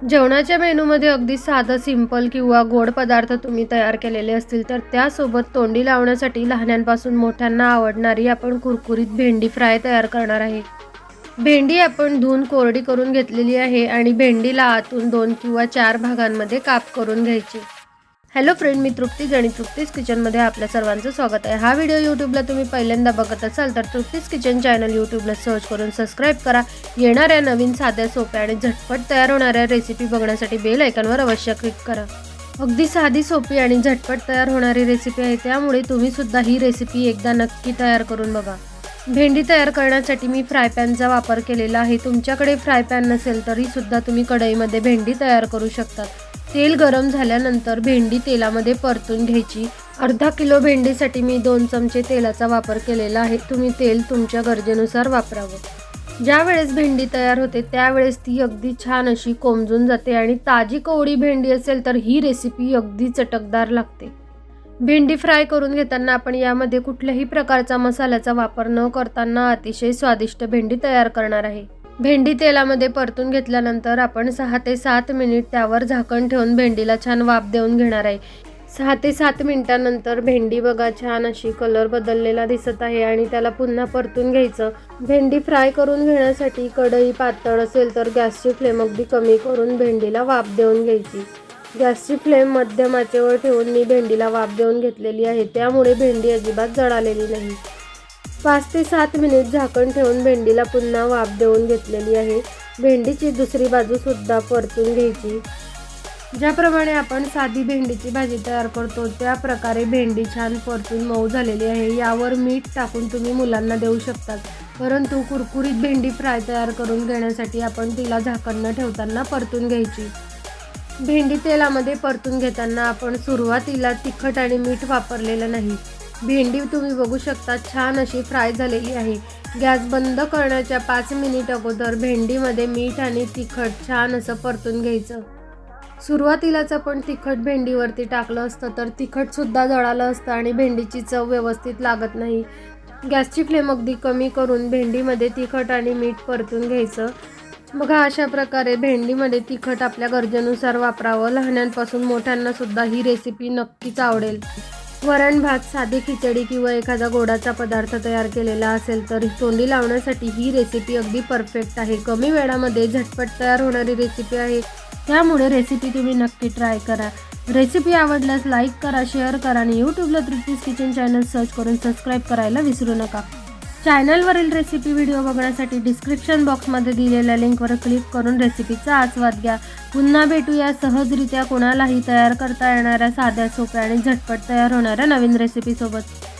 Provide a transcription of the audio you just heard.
जेवणाच्या मेनूमध्ये अगदी साधं सिंपल किंवा गोड पदार्थ तुम्ही तयार केलेले असतील तर त्यासोबत तोंडी लावण्यासाठी लहान्यांपासून मोठ्यांना आवडणारी आपण कुरकुरीत भेंडी फ्राय तयार करणार आहे. भेंडी आपण धुवून कोरडी करून घेतलेली आहे आणि भेंडीला आतून दोन किंवा चार भागांमध्ये काप करून घ्यायची. हॅलो फ्रेंड मी तृप्तीज आणि तृप्तीज किचनमध्ये आपल्या सर्वांचं स्वागत आहे. हा व्हिडिओ यूट्यूबला तुम्ही पहिल्यांदा बघत असाल तर तृप्तीज किचन चॅनल यूट्यूबला सर्च करून सबस्क्राईब करा. येणाऱ्या नवीन साध्या सोप्या आणि झटपट तयार होणाऱ्या रेसिपी बघण्यासाठी बेल आयकॉनवर अवश्य क्लिक करा. अगदी साधी सोपी आणि झटपट तयार होणारी रेसिपी आहे. त्यामुळे तुम्हीसुद्धा ही रेसिपी एकदा नक्की तयार करून बघा. भेंडी तयार करण्यासाठी मी फ्राय पॅनचा वापर केलेला आहे. तुमच्याकडे फ्राय पॅन नसेल तरीसुद्धा तुम्ही कढईमध्ये भेंडी तयार करू शकता. तेल गरम झाल्यानंतर भेंडी तेलामध्ये परतून घ्यायची. अर्धा किलो भेंडीसाठी मी दोन चमचे तेलाचा वापर केलेला आहे. तुम्ही तेल तुमच्या गरजेनुसार वापरावं. ज्या वेळेस भेंडी तयार होते त्यावेळेस ती अगदी छान अशी कोमजून जाते आणि ताजी कोवडी भेंडी असेल तर ही रेसिपी अगदी चटकदार लागते. भेंडी फ्राय करून घेताना आपण यामध्ये कुठल्याही प्रकारचा मसाल्याचा वापर न करताना अतिशय स्वादिष्ट भेंडी तयार करणार आहे. भेंडी तेलामध्ये परतून घेतल्यानंतर आपण सहा ते सात मिनिट त्यावर झाकण ठेवून भेंडीला छान वाफ देऊन घेणार आहे. सहा ते सात मिनिटानंतर भेंडी बघा छान अशी कलर बदललेला दिसत आहे आणि त्याला पुन्हा परतून घ्यायचं. भेंडी फ्राय करून घेण्यासाठी कढई पातळ असेल तर गॅसची फ्लेम अगदी कमी करून भेंडीला वाफ देऊन घ्यायची. गॅसची फ्लेम मध्यम आचेवर ठेवून मी भेंडीला वाफ देऊन घेतलेली आहे. त्यामुळे भेंडी अजिबात जळालेली नाही. पाच ते सात मिनिट झाकण ठेवून भेंडीला पुन्हा वाफ देऊन घेतलेली आहे. भेंडीची दुसरी बाजू सुद्धा परतून घ्यायची. ज्याप्रमाणे आपण साधी भेंडीची भाजी तयार करतो त्या प्रकारे भेंडी छान परतून मऊ झालेली आहे. यावर मीठ टाकून तुम्ही मुलांना देऊ शकतात. परंतु कुरकुरीत भेंडी फ्राय तयार करून घेण्यासाठी आपण तिला झाकण न ठेवताना परतून घ्यायची. भेंडी तेलामध्ये परतून घेताना आपण सुरुवातीला तिखट आणि मीठ वापरलेलं नाही. भेंडी तुम्ही बघू शकता छान अशी फ्राय झालेली आहे. गॅस बंद करण्याच्या पाच मिनिट अगोदर भेंडीमध्ये मीठ आणि तिखट छान असं परतून घ्यायचं. सुरुवातीलाच आपण तिखट भेंडीवरती टाकलं असतं तर तिखटसुद्धा जळालं असतं आणि भेंडीची चव व्यवस्थित लागत नाही. गॅसची फ्लेम अगदी कमी करून भेंडीमध्ये तिखट आणि मीठ परतून घ्यायचं. बघा अशा प्रकारे भेंडीमध्ये तिखट आपल्या गरजेनुसार वापरावं. लहान्यांपासून मोठ्यांनासुद्धा ही रेसिपी नक्कीच आवडेल. वरण भात साधी खिचडी किंवा एखादा गोडाचा पदार्थ तयार केलेला असेल तर तोंडी लावण्यासाठी ही रेसिपी अगदी परफेक्ट आहे. कमी वेळामध्ये झटपट तयार होणारी रेसिपी आहे. त्यामुळे रेसिपी तुम्ही नक्की ट्राय करा. रेसिपी आवडल्यास लाईक करा शेअर करा आणि यूट्यूबला तृप्तीस किचन चॅनल सर्च करून सबस्क्राईब करायला विसरू नका. चॅनलवरील रेसिपी व्हिडिओ बघण्यासाठी डिस्क्रिप्शन बॉक्समध्ये दिलेल्या लिंकवर क्लिक करून रेसिपीचा आस्वाद घ्या. पुन्हा भेटूया. सहजरित्या कोणालाही तयार करता येणाऱ्या साध्या सोप्या आणि झटपट तयार होणाऱ्या नवीन रेसिपीसोबत